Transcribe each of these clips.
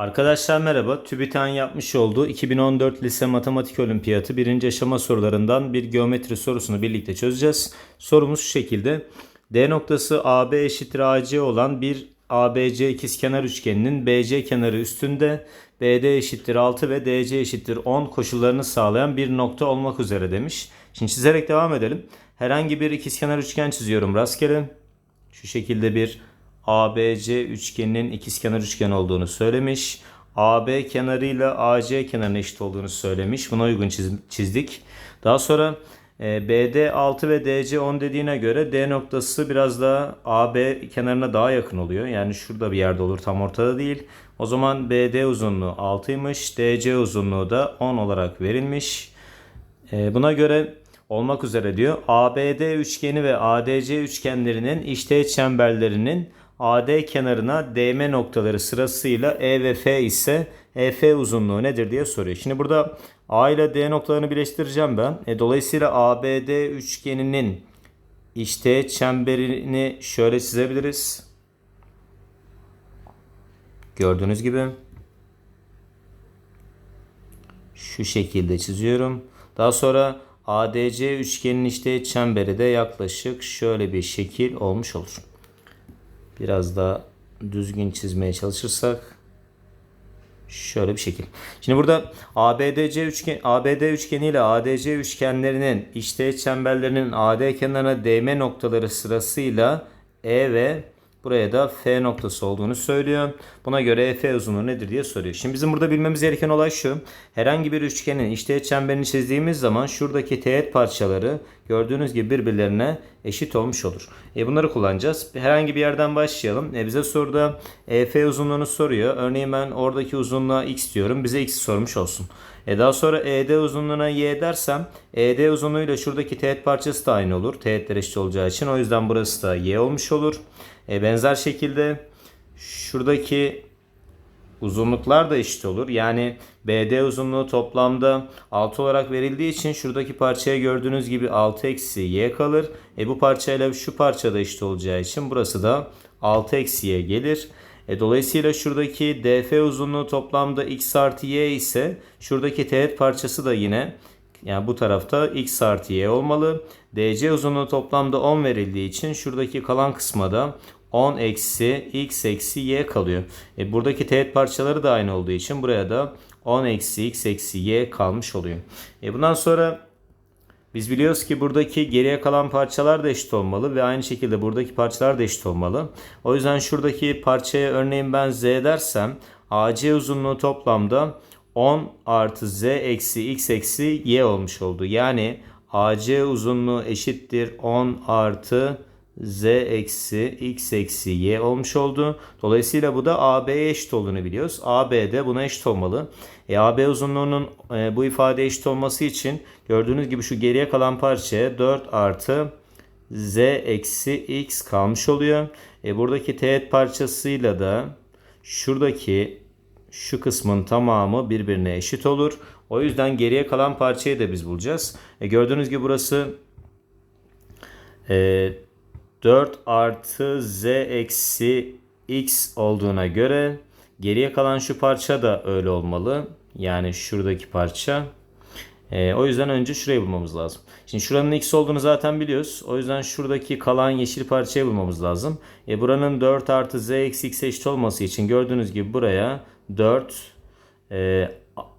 Arkadaşlar merhaba. TÜBİTAK'ın yapmış olduğu 2014 Lise Matematik Olimpiyatı birinci aşama sorularından bir geometri sorusunu birlikte çözeceğiz. Sorumuz şu şekilde. D noktası AB eşittir AC olan bir ABC ikizkenar üçgeninin BC kenarı üstünde BD eşittir 6 ve DC eşittir 10 koşullarını sağlayan bir nokta olmak üzere demiş. Şimdi çizerek devam edelim. Herhangi bir ikizkenar üçgen çiziyorum rastgele. Şu şekilde bir ABC üçgeninin ikizkenar üçgen olduğunu söylemiş. AB kenarıyla AC kenarına eşit olduğunu söylemiş. Buna uygun çiz- çizdik. Daha sonra e, BD 6 ve DC 10 dediğine göre D noktası biraz daha AB kenarına daha yakın oluyor. Yani şurada bir yerde olur tam ortada değil. O zaman BD uzunluğu 6'ymış. DC uzunluğu da 10 olarak verilmiş. E, buna göre olmak üzere diyor. ABD üçgeni ve ADC üçgenlerinin işteğet çemberlerinin AD kenarına değme noktaları sırasıyla E ve F ise EF uzunluğu nedir diye soruyor. Şimdi burada A ile D noktalarını birleştireceğim ben. E, dolayısıyla ABD üçgeninin işteğet çemberini şöyle çizebiliriz. Gördüğünüz gibi şu şekilde çiziyorum. Daha sonra ADC üçgenin işte çemberi de yaklaşık şöyle bir şekil olmuş olur. Biraz daha düzgün çizmeye çalışırsak şöyle bir şekil. Şimdi burada ABDC üçgen ABD üçgeni ile ADC üçgenlerinin işte çemberlerinin AD kenarına değme noktaları sırasıyla E ve buraya da F noktası olduğunu söylüyor. Buna göre EF uzunluğu nedir diye soruyor. Şimdi bizim burada bilmemiz gereken olay şu. Herhangi bir üçgenin işteğet çemberini çizdiğimiz zaman şuradaki teğet parçaları gördüğünüz gibi birbirlerine eşit olmuş olur. E bunları kullanacağız. Herhangi bir yerden başlayalım. E bize soruda EF uzunluğunu soruyor. Örneğin ben oradaki uzunluğa x diyorum. Bize x sormuş olsun. E daha sonra ED uzunluğuna y dersem ED uzunluğuyla şuradaki teğet parçası da aynı olur. Teğetler eşit olacağı için. O yüzden burası da y olmuş olur. E benzer şekilde şuradaki uzunluklar da eşit olur. Yani BD uzunluğu toplamda 6 olarak verildiği için şuradaki parçaya gördüğünüz gibi 6 eksi y kalır. E bu parçayla şu parça da eşit olacağı için burası da 6 eksi y gelir. E dolayısıyla şuradaki DF uzunluğu toplamda x artı y ise şuradaki teğet parçası da yine yani bu tarafta x artı y olmalı. DC uzunluğu toplamda 10 verildiği için şuradaki kalan kısma da 10 eksi x eksi y kalıyor. E buradaki teğet parçaları da aynı olduğu için buraya da 10 eksi x eksi y kalmış oluyor. E bundan sonra biz biliyoruz ki buradaki geriye kalan parçalar da eşit olmalı ve aynı şekilde buradaki parçalar da eşit olmalı. O yüzden şuradaki parçaya örneğin ben z dersem AC uzunluğu toplamda 10 artı z eksi x eksi y olmuş oldu. Yani AC uzunluğu eşittir 10 artı z eksi x eksi y olmuş oldu. Dolayısıyla bu da AB'ye eşit olduğunu biliyoruz. AB de buna eşit olmalı. E, AB uzunluğunun e, bu ifade eşit olması için gördüğünüz gibi şu geriye kalan parçaya 4 artı z eksi x kalmış oluyor. E, buradaki teğet parçasıyla da şuradaki şu kısmın tamamı birbirine eşit olur. O yüzden geriye kalan parçayı da biz bulacağız. E, gördüğünüz gibi burası e, 4 artı z eksi x olduğuna göre geriye kalan şu parça da öyle olmalı. Yani şuradaki parça. E, o yüzden önce şurayı bulmamız lazım. Şimdi şuranın x olduğunu zaten biliyoruz. O yüzden şuradaki kalan yeşil parçayı bulmamız lazım. E, buranın 4 artı z eksi x eşit olması için gördüğünüz gibi buraya 4 e,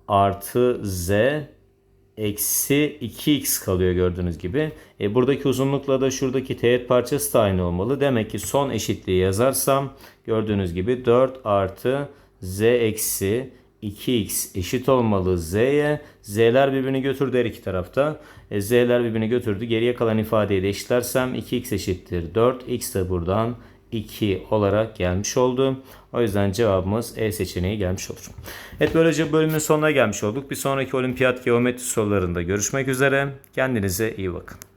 artı z eksi 2x kalıyor gördüğünüz gibi. E, buradaki uzunlukla da şuradaki teğet parçası da aynı olmalı. Demek ki son eşitliği yazarsam gördüğünüz gibi 4 artı z eksi 2x eşit olmalı z'ye. Z'ler birbirini götürdü her iki tarafta. E, z'ler birbirini götürdü. Geriye kalan ifadeyi de eşitlersem 2x eşittir 4. x de buradan 2 olarak gelmiş oldu. O yüzden cevabımız E seçeneği gelmiş olur. Evet böylece bölümün sonuna gelmiş olduk. Bir sonraki olimpiyat geometri sorularında görüşmek üzere. Kendinize iyi bakın.